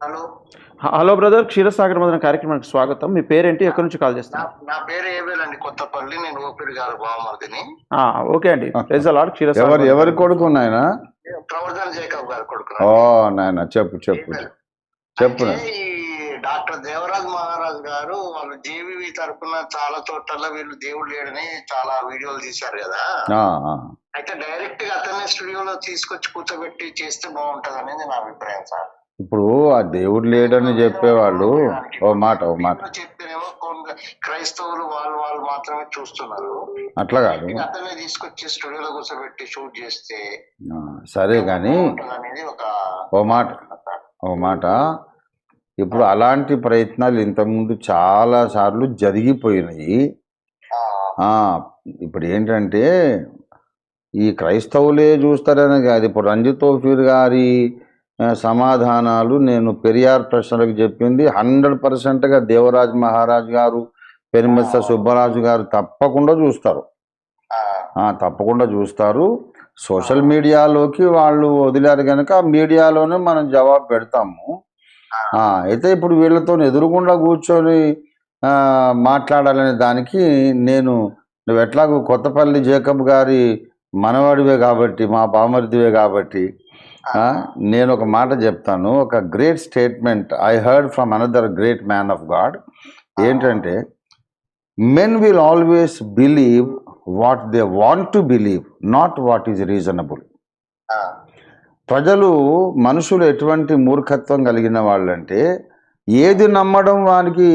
Hello. Hello brother Ksheerasagar మదన కార్యక్రమానికి స్వాగతం. మీ పేరేంటి? ఎక్కడి నుంచి కాల్ నా చేస్తున్నారు? నా పేరు ఏవేలండి కొత్తపల్లి. నేను ఊపిరి గారు బావమరిదిని. ఆ, ఓకే అండి. ప్రైజ్ లాడ్ ఎవరు క్షీరసాగర్ ఎవరి కొడుకు నాయన? ప్రవర్ధన జేకబ్ గారు కొడుకు ఓ నాయన చెప్పు చెప్పు. చెప్పు అయితే ఈ డాక్టర్ దేవరాజ్ మహారాజ్ గారు వాళ్ళు జేవివి తరపున చాలా చోట్ల వీళ్ళు దేవుడు లేడని చాలా వీడియోలు తీశారు కదా. ఆ, ఆ. అయితే డైరెక్ట్గా అతనే స్టూడియోలో తీసుకొచ్చి కూర్చోబెట్టి చేస్తే బాగుంటది అనేది నా అభిప్రాయం సార్. ఇప్పుడు ఆ దేవుడు లేడని చెప్పేవాళ్ళు ఓ మాట ఓ మాట. చెప్తేనేమో క్రైస్తవులు వాళ్ళు వాళ్ళు మాత్రమే చూస్తున్నారు. అట్లా కాదు. అతనే తీసుకొచ్చి స్టూడియోలో కూర్చోబెట్టి షూట్ చేస్తే సరే కానీ అనేది ఒక ఓ మాట ఓ మాట. ఇప్పుడు అలాంటి ప్రయత్నాలు ఇంతకుముందు చాలా సార్లు జరిగిపోయినాయి. ఇప్పుడు ఏంటంటే ఈ క్రైస్తవులే చూస్తారని కాదు. ఇప్పుడు రంజిత్ తోఫీర్ గారి సమాధానాలు నేను పెరియార్ ప్రశ్నలకు చెప్పింది. హండ్రెడ్ పర్సెంట్గా దేవరాజ్ మహారాజ్ గారు పెరిమెస్స సుబ్బరాజు గారు తప్పకుండా చూస్తారు. తప్పకుండా చూస్తారు. సోషల్ మీడియాలోకి వాళ్ళు వదిలారు కనుక మీడియాలోనే మనం జవాబు పెడతాము. అయితే ఇప్పుడు వీళ్ళతో ఎదురుగుండా కూర్చొని మాట్లాడాలనే దానికి నేను నువ్వు ఎట్లాగో కొత్తపల్లి జేకబ్ గారి మనవాడివే కాబట్టి మా బామర్దివే కాబట్టి నేను ఒక మాట చెప్తాను. ఒక great statement I heard from another great man of God ఏంటంటే men will always believe what they want to believe not what is reasonable ప్రజలు మనుషులు ఎటువంటి మూర్ఖత్వం కలిగిన వాళ్ళంటే ఏది నమ్మడం వానికి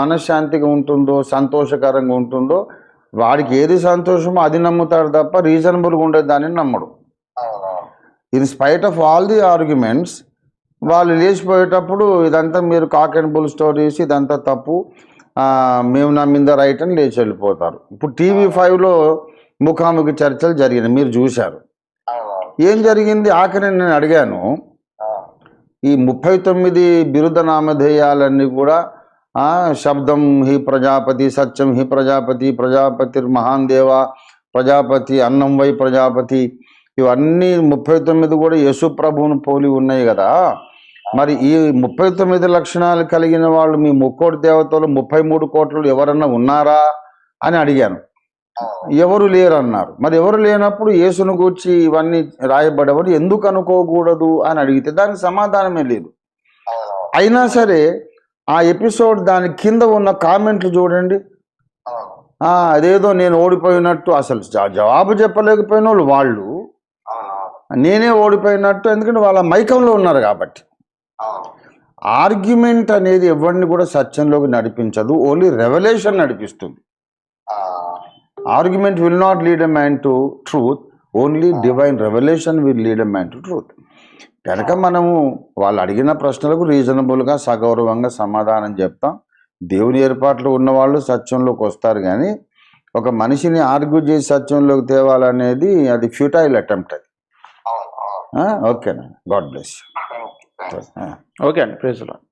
మనశ్శాంతిగా ఉంటుందో సంతోషకరంగా ఉంటుందో వాడికి ఏది సంతోషమో అది నమ్ముతాడు తప్ప రీజనబుల్గా ఉండే దాన్ని నమ్మడు. In spite of all the arguments వాళ్ళు లేచిపోయేటప్పుడు ఇదంతా మీరు కాక్ అండ్ బుల్ స్టోరీస్ ఇదంతా తప్పు మేము నమ్మింద రైట్ అని లేచి వెళ్ళిపోతారు. ఇప్పుడు టీవీ ఫైవ్లో ముఖాముఖి చర్చలు జరిగినాయి మీరు చూశారు. ఏం జరిగింది? ఆఖరి నేను అడిగాను. ఈ ముప్పై తొమ్మిది బిరుద నామధేయాలన్నీ కూడా ఆ, శబ్దం హి ప్రజాపతి సత్యం హి ప్రజాపతి ప్రజాపతి మహాన్ దేవ ప్రజాపతి అన్నం వై ప్రజాపతి ఇవన్నీ ముప్పై తొమ్మిది కూడా యేసు ప్రభువును పోలి ఉన్నాయి కదా. మరి ఈ ముప్పై తొమ్మిది లక్షణాలు కలిగిన వాళ్ళు మీ ముక్కోటి దేవతలు ముప్పై మూడు కోట్లు ఎవరన్నా ఉన్నారా అని అడిగాను. ఎవరు లేరు అన్నారు మరి ఎవరు లేనప్పుడు యేసును గూర్చి ఇవన్నీ రాయబడేవారు ఎందుకు అనుకోకూడదు అని అడిగితే దానికి సమాధానమే లేదు. అయినా సరే ఆ ఎపిసోడ్ దాని కింద ఉన్న కామెంట్లు చూడండి. అదేదో నేను ఓడిపోయినట్టు అసలు జవాబు చెప్పలేకపోయిన వాళ్ళు వాళ్ళు నేనే ఓడిపోయినట్టు ఎందుకంటే వాళ్ళ మైకంలో ఉన్నారు కాబట్టి. ఆర్గ్యుమెంట్ అనేది ఎవరిని కూడా సత్యంలోకి నడిపించదు ఓన్లీ రెవల్యూషన్ నడిపిస్తుంది. Argument will not lead a man to truth only divine revolution will lead a man to truth కనుక మనము వాళ్ళు అడిగిన ప్రశ్నలకు రీజనబుల్గా సగౌరవంగా సమాధానం చెప్తాం. దేవుని ఏర్పాట్లు ఉన్నవాళ్ళు సత్యంలోకి వస్తారు కానీ ఒక మనిషిని ఆర్గ్యూ చేసి సత్యంలోకి తేవాలనేది అది ఫ్యూటైల్ అటెంప్ట్ అది. అవును అవును ఓకేనా God bless thank you. Okay అండి ప్రైజ్ లాడ్